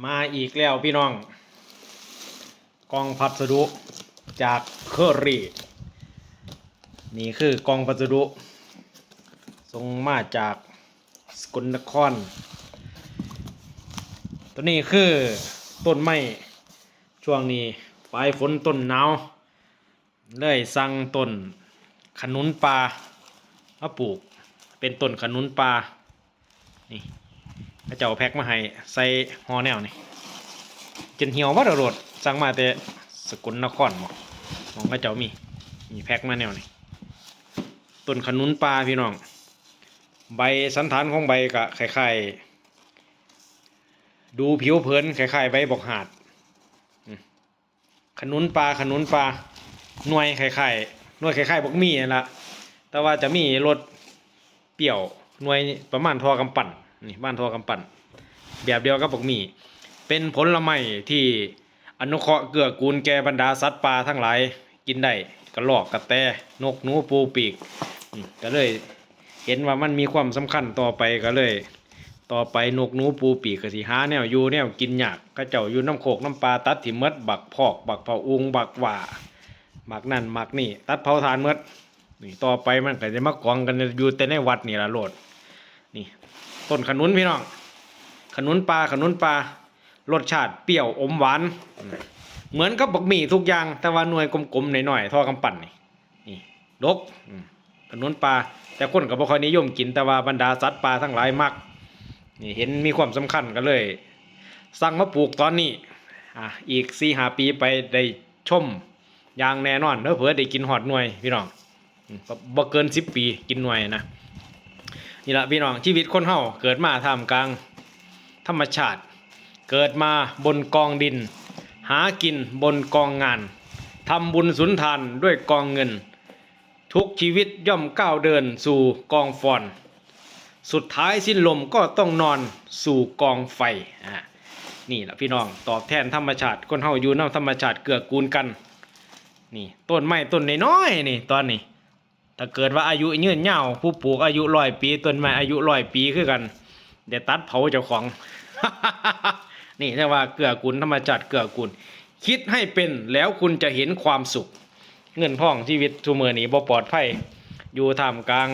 มาอีกแล้วพี่น้อง กองพัสดุจากเคอรี่ นี่คือกองพัสดุส่งมาจากสกลนคร ตัวนี้คือต้นไม้ช่วงนี้ปลายฝนต้นหนาวเลยสั่งต้นขนุนปลามาปลูกเป็นต้นขนุนปลานี่ เจ้าแพ็กมาให้ใส่หอแนวนี่จนเหี่ยวว่าโดดสั่งมาแต่สกุลนครหมอกมองพระเจ้ามีมีแพ็กมาแนวนี่ต้นขนุนปลาพี่น้อง ใบสันฐานของใบกะคล้ายๆดูผิวเผินคล้ายๆใบบอกหาดขนุนปลาขนุนปลาหน่วยคล้ายๆหน่วยคล้ายๆบอกมีนั่นละแต่ว่าจะมีรสเปรี้ยวหน่วยประมาณทอกำปั่น นี่บ้านทอกำปั่น แบบเดียวกับบอกมีเป็นผลไม้ที่อนุเคราะห์เกื้อกูลแก่บรรดาสัตว์ป่าทั้งหลายกินได้กระรอกกระแตนกหนูปูปีกก็เลยเห็นว่ามันมีความสำคัญต่อไปก็เลย ต่อไปนกหนูปูปีกก็สิหาแนวอยู่แนวกินยากก็เจ้าอยู่น้ำโขกน้ำปลาตัดถิ่มเมดบักพอก บักเผาอุงบักหว่าบักนั่นบักนี่ ตัดเผาทานเมดนี่ต่อไปมันก็จะมากองกันอยู่แต่ในวัดนี่ละโลดนี่ ต้นขนุนพี่น้องขนุนปลาขนุนปลารสชาติเปรี้ยวอมหวานเหมือนกับบักหมี่ทุกอย่างแต่ว่าหน่วยกลมๆหน่อยๆท่อกำปั่นนี่นี่ดกขนุนปลาแต่คนก็บ่ค่อยนิยมกินแต่ว่าบรรดาสัตว์ป่าทั้งหลายมักนี่เห็นมีความสำคัญก็เลย สั่งมาปลูกตอนนี้อะอีกสี่หาปีไปได้ชมอย่างแน่นอนเด้อเผื่อได้กินหอดหน่วยพี่น้องบ่บ่เกินสิบปีกินหน่วยนะ นี่ละพี่น้องชีวิตคนเฮาเกิดมาท่ามกลางธรรมชาติ เกิดมาบนกองดิน หากินบนกองงานทำบุญสุนทานด้วยกองเงิน ทุกชีวิตย่อมก้าวเดินสู่กองฟอน สุดท้ายสิ้นลมก็ต้องนอนสู่กองไฟอ่านี่แหละพี่น้องตอบแทนธรรมชาติ คนเฮาอยู่น้ำธรรมชาติเกื้อกูลกัน นี่ต้นไม้ต้นน้อยๆนี่ตอนนี้ ถ้าเกิดว่าอายุยืนยาวผู้ปลูกอายุร้อยปีต้นไม้อายุร้อยปีคือกันเดี๋ยวตัดเผาเจ้าของ นี่เรียกว่าเกลือกูลธรรมชาติเกลือกูลคิดให้เป็นแล้วคุณจะเห็นความสุข เงินพ่องชีวิตทุมือนี้บ่ปลอดภัยอยู่ท่ามกลาง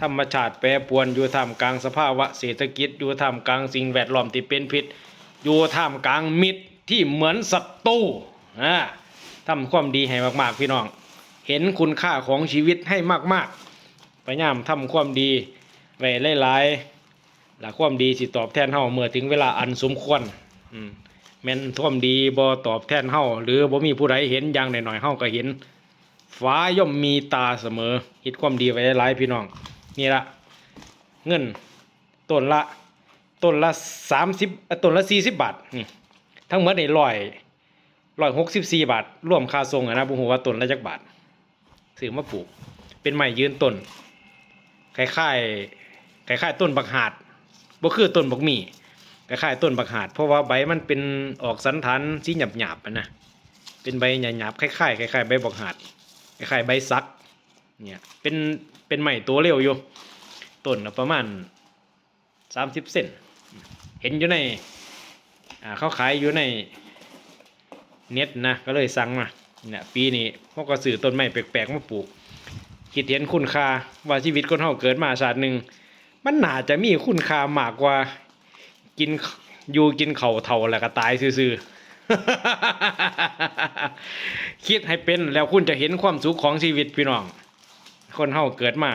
ธรรมชาติแปรปรวนอยู่ท่ามกลางสภาวะเศรษฐกิจอยู่ท่ามกลางสิ่งแวดล้อมที่เป็นพิษอยู่ท่ามกลางมิตรที่เหมือนศัตรูอ่าทำความดีให้มากๆพี่น้อง เห็นคุณค่าของชีวิตให้มากๆพยายามทำความดีไว้หลายๆและความดีสิตอบแทนเฮาเมื่อถึงเวลาอันสมควรอืมแม่นควมดีบ่ตอบแทนเฮาหรือบ่มีผู้ใดเห็นอย่างหน่อยๆเฮาก็เห็น ฟ้าย่อมมีตาเสมอคิดความดีไว้หลายๆพี่น้อง นี่ละเงินต้นละต้นละสามสิบต้นละสี่สิบบาทนี่ทั้งหมดในร้อยร้อยหกสิบสี่บาท รวมค่าทรงอะนะผมว่าต้นละจักบาท ซื้อมาปลูก เป็นไม้ยืนต้นคล้ายๆคล้ายๆต้นบักหาดบ่คือต้นบักมี่คล้ายๆต้นบักหาด เพราะว่าใบมันเป็นออกสันฐานสีหยาบๆนะเป็นใบหยาบๆคล้ายๆคล้ายๆใบบักหาดคล้ายๆใบซักเนี่ยเป็นเป็นใหม่ตัวเร็วอยู่ต้นประมาณสามสิบเซนเห็นอยู่ในอ่าเขาขายอยู่ในเน็ตนะก็เลยสั่งมา เนี่ยปีนี้พวกก็ซื้อต้นไม้แปลกๆมาปลูก คิดเห็นคุณค่าว่าชีวิตคนเฮาเกิดมาชาติหนึ่งมันน่าจะมีคุณค่ามากกว่ากินอยู่กินเข่าเท่าแล้วก็ตายซื่อคิดให้เป็นแล้วคุณจะเห็นความสุขของชีวิตพี่น้อง คนเฮาเกิดมา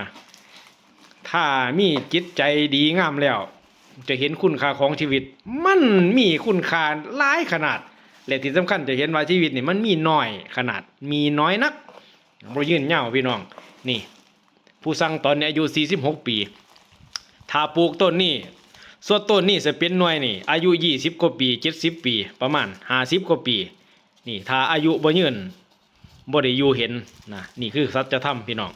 ถ้ามีจิตใจดีงามแล้ว จะเห็นคุณค่าของชีวิต มันมีคุณค่าหลายขนาด และที่สำคัญจะเห็นว่าชีวิตนี่มันมีน้อยขนาดมีน้อยนักบ่ยืนยาพี่น้องนี่ ผู้สั่งตอนนี้อายุ 46 ปีถ้าปลูกต้นนี้ส่วนต้นนี้จะเป็นหน่วยนี่อายุ 20 กว่าปี 70 ปี ประมาณ 50 กว่าปี นี่ถ้าอายุบ่ยืนบ่ได้อยู่เห็นนะนี่คือสัจธรรมพี่น้อง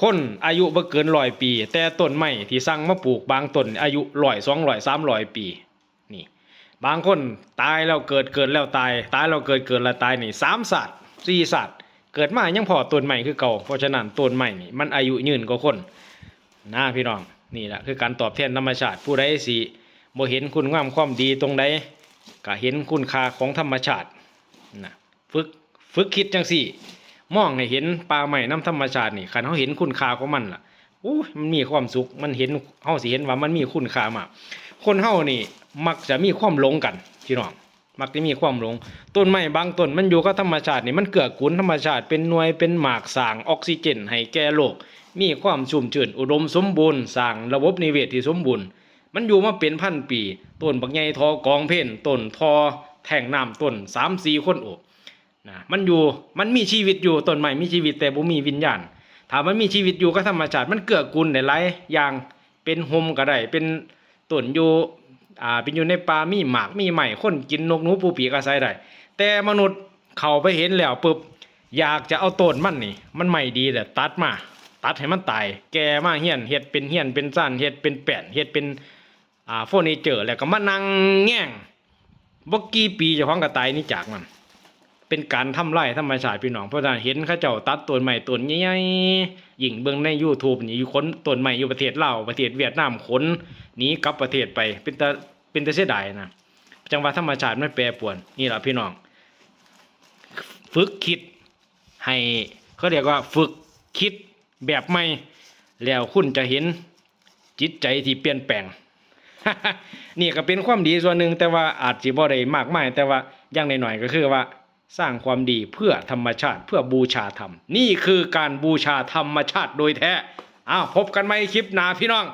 คนอายุบ่เกินร้อยปี แต่ต้นไม้ที่สั่งมาปลูกบางต้นอายุร้อยสองร้อยสามร้อยปี บางคนตายแล้วเกิดเกิดแล้วตาย ตายแล้วเกิดเกิดแล้วตายนี่สามศาสตร์สี่ศาสตร์เกิดมายังพอต้นใหม่คือเก่าเพราะฉะนั้นต้นใหม่นี่มันอายุยืนกว่าคนนะพี่น้องนี่แหละคือการตอบแทนธรรมชาติผู้ใดสิบ่เห็นคุณงามความดีตรงใดก็เห็นคุณค่าของธรรมชาตินะฝึกฝึกคิดจังสี่มองให้เห็นป่าไม้น้ำธรรมชาตินี่คันเฮาเห็นคุณค่าของมันล่ะอู้มันมีความสุขมันเห็นเฮาสิเห็นว่ามันมีคุณค่ามากคนเฮานี่ มักจะมีความหลงกันพี่น้องมักจะมีความหลง ต้นไม้บางต้นมันอยู่กับธรรมชาตินี่มันเกื้อกูลธรรมชาติเป็นหน่วยเป็นหมากสร้างออกซิเจนให้แก่โลก มีความชุ่มชื้นอุดมสมบูรณ์สร้างระบบนิเวศที่สมบูรณ์ มันอยู่มาเป็นพันปี ต้นบักใหญ่ทอกองเพ่นต้นทอแท่งน้ำต้นสามสี่คนโอบนะมันอยู่มันมีชีวิตอยู่ต้นไม้มีชีวิตแต่บ่มีวิญญาณถ้ามันมีชีวิตอยู่กับธรรมชาติมันเกื้อกูลได้หลายอย่างเป็นโฮมก็ได้เป็นต้นอยู่ อ่าเป็นอยู่ในป่ามีหมากมีไม้คนกินนกหนูปูปีกอาศัยได้แต่มนุษย์เข้าไปเห็นแล้วปุ๊บอยากจะเอาต้นมันนี่ มันไม่ดีแต่ตัดมา ตัดให้มันตาย แกมาเฮียนเฮ็ดเป็นเฮียนเป็นซ่านเฮ็ดเป็นแป้นเฮ็ดเป็นอ่าเฟอร์นิเจอร์แล้วก็มานั่งแง่งบ่กี่ปีเจ้าของก็ตายนี่จากมัน เป็นการทำลายธรรมชาติพี่น้องเพราะฉะนั้นเห็นเขาเจ้าตัดต้นใหม่ต้นใหญ่ๆยิ่งเบิ่งใน YouTube นี่อยู่คนต้นใหม่อยู่ประเทศลาวประเทศเวียดนามขนหนีกลับประเทศไปเป็นตาเป็นตาเสียดายนะจังหวะธรรมชาติมันแปรปรวนนี่แหละพี่น้อง ฝึกคิดให้เขาเรียกว่าฝึกคิดแบบใหม่แล้วคุณจะเห็นจิตใจที่เปลี่ยนแปลงนี่ก็เป็นความดีส่วนหนึ่งแต่ว่าอาจจะบ่ได้มากมายแต่ว่าอย่างหน่อยๆก็คือว่า สร้างความดีเพื่อธรรมชาติเพื่อบูชาธรรม นี่คือการบูชาธรรมชาติโดยแท้อ้าวพบกันไหมคลิปหนาพี่น้อง